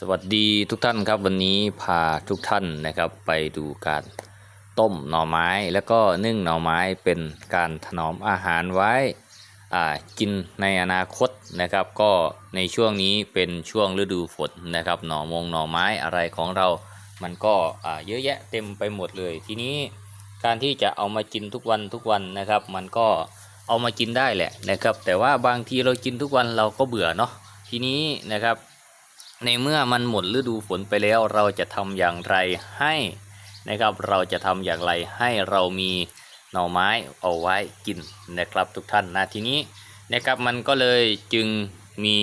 สวัสดีทุกท่านครับ วันนี้พาทุกท่านนะครับไปดูการต้มหน่อไม้แล้วก็นึ่งหน่อไม้เป็นการถนอมอาหารไว้อ่ากินในอนาคตนะครับ ก็ในช่วงนี้เป็นช่วงฤดูฝนนะครับหน่อมงหน่อไม้อะไรของเรา มันก็อ่าเยอะแยะเต็มไปหมดเลย ทีนี้การที่จะเอามากินทุกวันทุกวันนะครับ มันก็เอามากินได้แหละนะครับ แต่ว่าบางทีเรากินทุกวันเราก็เบื่อเนาะทีนี้นะครับ ในเมื่อมันหมดฤดูฝนไปแล้วเราจะทำอย่างไรให้นะครับ เราจะทำอย่างไรให้เรามีหน่อไม้เอาไว้กินนะครับทุกท่านนะทีนี้นะครับมันก็เลยจึงมี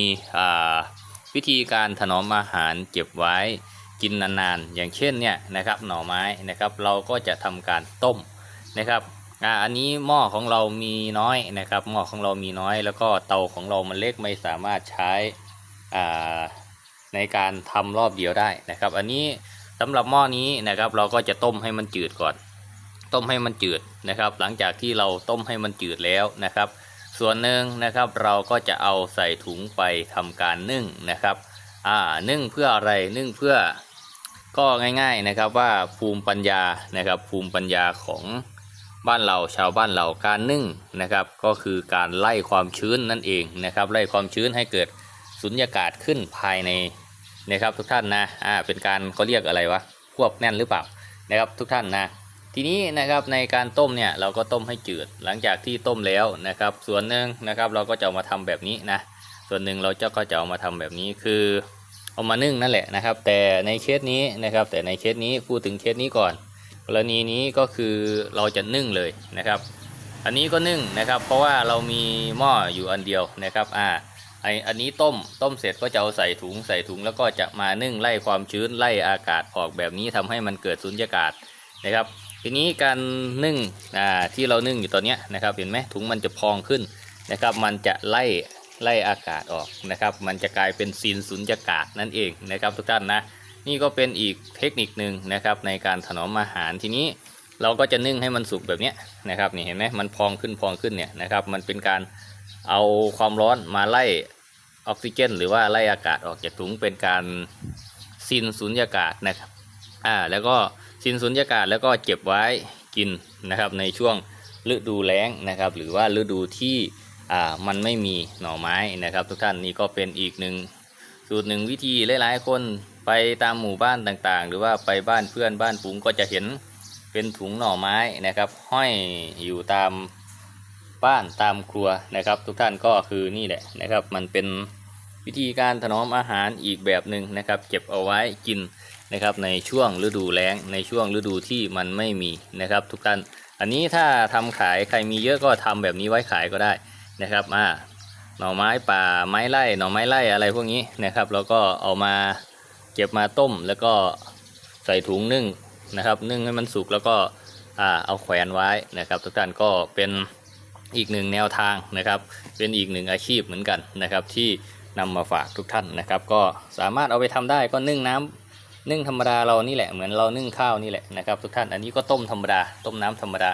วิธีการถนอมอาหารเก็บไว้กินนานๆ อย่างเช่นเนี่ยนะครับหน่อไม้นะครับ เราก็จะทำการต้มนะครับอ่าอันนี้หม้อของเรามีน้อยนะครับหม้อของเรามีน้อย แล้วก็เตาของเรามันเล็กไม่สามารถใช้อ่า ในการทำรอบเดียวได้นะครับ อันนี้สำหรับหม้อนี้นะครับ เราก็จะต้มให้มันจืดก่อน ต้มให้มันจืดนะครับ หลังจากที่เราต้มให้มันจืดแล้วนะครับ ส่วนหนึ่งนะครับเราก็จะเอาใส่ถุงไปทำการนึ่งนะครับอ่านึ่งเพื่ออะไรนึ่งเพื่อก็ง่ายๆนะครับว่าภูมิปัญญานะครับ ภูมิปัญญาของบ้านเราชาวบ้านเราการนึ่งนะครับ ก็คือการไล่ความชื้นนั่นเองนะครับ ไล่ความชื้นให้เกิดสุญญากาศขึ้นภายใน นะครับทุกท่านนะอ่าเป็นการเขาเรียกอะไรวะควบแน่นหรือเปล่านะครับทุกท่านนะทีนี้นะครับในการต้มเนี่ยเราก็ต้มให้จืดหลังจากที่ต้มแล้วนะครับ ส่วนหนึ่งนะครับเราก็จะเอามาทำแบบนี้นะส่วนหนึ่งเราจะก็จะเอามาทำแบบนี้คือเอามานึ่งนั่นแหละนะครับ แต่ในเคสนี้นะครับแต่ในเคสนี้พูดถึงเคสนี้ก่อน กรณีนี้ก็คือเราจะนึ่งเลยนะครับ อันนี้ก็นึ่งนะครับ เพราะว่าเรามีหม้ออยู่อันเดียวนะครับอ่า ไออันนี้ต้มต้มเสร็จก็จะเอาใส่ถุงใส่ถุงแล้วก็จะมานึ่งไล่ความชื้นไล่อากาศออกแบบนี้ทำให้มันเกิดสุญญากาศนะครับ ทีนี้การนึ่งอ่าที่เรานึ่งอยู่ตอนนี้นะครับเห็นไหมถุงมันจะพองขึ้นนะครับ มันจะไล่ไล่อากาศออกนะครับ มันจะกลายเป็นซีนสุญญากาศนั่นเองนะครับ ทุกท่านนะนี่ก็เป็นอีกเทคนิคหนึ่งนะครับในการถนอมอาหารทีนี้เราก็จะนึ่งให้มันสุกแบบนี้นะครับนี่เห็นไหมมันพองขึ้นพองขึ้นเนี่ยนะครับ มันเป็นการ เอาความร้อนมาไล่ออกซิเจน หรือว่าไล่อากาศออกจากถุงเป็นการซินสุญญากาศนะครับอ่าแล้วก็ซินสุญญากาศแล้วก็เก็บไว้กินนะครับในช่วงฤดูแล้งนะครับ หรือว่าฤดูที่อ่ามันไม่มีหน่อไม้นะครับ ทุกท่านนี่ก็เป็นอีกหนึ่งสูตรหนึ่งวิธีหลายๆ คนไปตามหมู่บ้านต่างๆ หรือว่าไปบ้านเพื่อนบ้านฝูงก็จะเห็นเป็นถุงหน่อไม้นะครับ ห้อยอยู่ตาม บ้านตามครัวนะครับ ทุกท่านก็คือนี่แหละนะครับ มันเป็นวิธีการถนอมอาหารอีกแบบหนึ่งนะครับ เก็บเอาไว้กินนะครับในช่วงฤดูแล้งในช่วงฤดูที่มันไม่มีนะครับ ทุกท่าน อันนี้ถ้าทำขายใครมีเยอะก็ทำแบบนี้ไว้ขายก็ได้นะครับอ่าหน่อไม้ป่าไม้ไร่หน่อไม้ไร่อะไรพวกนี้นะครับ แล้วก็เอามาเก็บมาต้มแล้วก็ใส่ถุงนึ่งนะครับ นึ่งให้มันสุกแล้วก็อ่าเอาแขวนไว้นะครับ ทุกท่านก็เป็น อีกหนึ่งแนวทางนะครับ เป็นอีกหนึ่งอาชีพเหมือนกันนะครับที่นำมาฝากทุกท่านนะครับ ก็สามารถเอาไปทำได้ก็นึ่งน้ำนึ่งธรรมดาเรานี่แหละเหมือนเรานึ่งข้าวนี่แหละนะครับ ทุกท่านอันนี้ก็ต้มธรรมดาต้มน้ำธรรมดา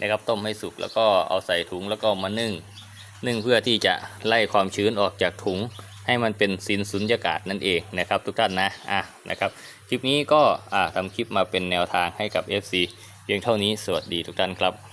นะครับต้มให้สุกแล้วก็เอาใส่ถุงแล้วก็มานึ่งนึ่งเพื่อที่จะไล่ความชื้นออกจากถุง ให้มันเป็นสินสุญญากาศนั่นเองนะครับ ทุกท่านนะอะนะครับคลิปนี้ก็อ่าทำคลิปมาเป็นแนวทางให้กับ FC เพียงเท่านี้สวัสดีทุกท่านครับ